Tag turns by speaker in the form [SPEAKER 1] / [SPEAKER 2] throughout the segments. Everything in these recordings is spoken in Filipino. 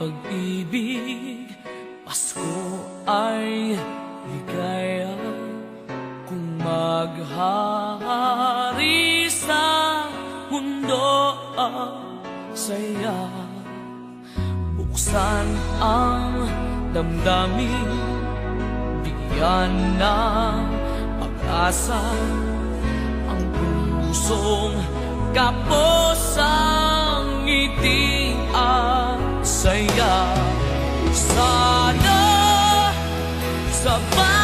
[SPEAKER 1] pag-ibig. Pasko ay ligaya. Kung maghahari sa mundo ang saya Buksan ang damdamin. Bigyan ng pag-asa Ang pusong kapos ang ngiti saya. Sana sa bawat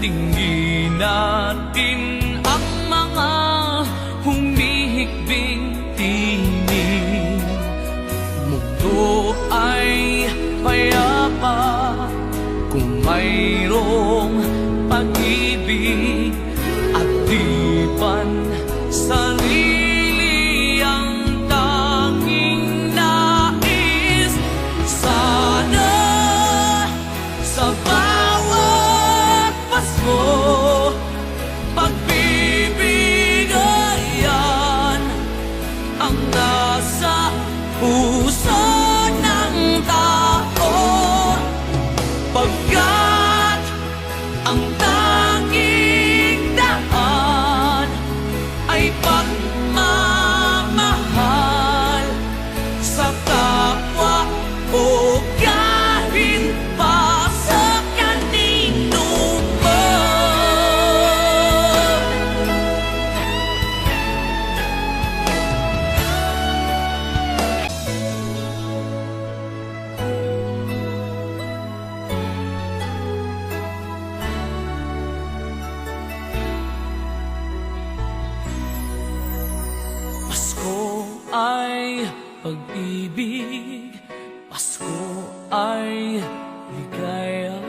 [SPEAKER 1] Dinggin natin ang mga humihikbing tinig Mundo ay payapa kung mayroong pag-ibig at di pan sarili pag-ibig Pasko ay ligaya.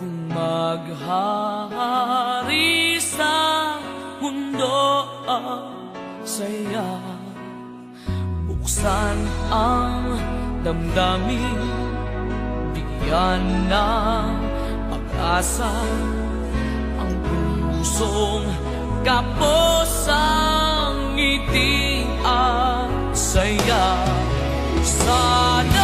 [SPEAKER 1] Kung maghahari sa mundo ang saya Buksan ang damdamin Bigyan ng pag-asa ang pusong kapos ang ngiti at saya Sana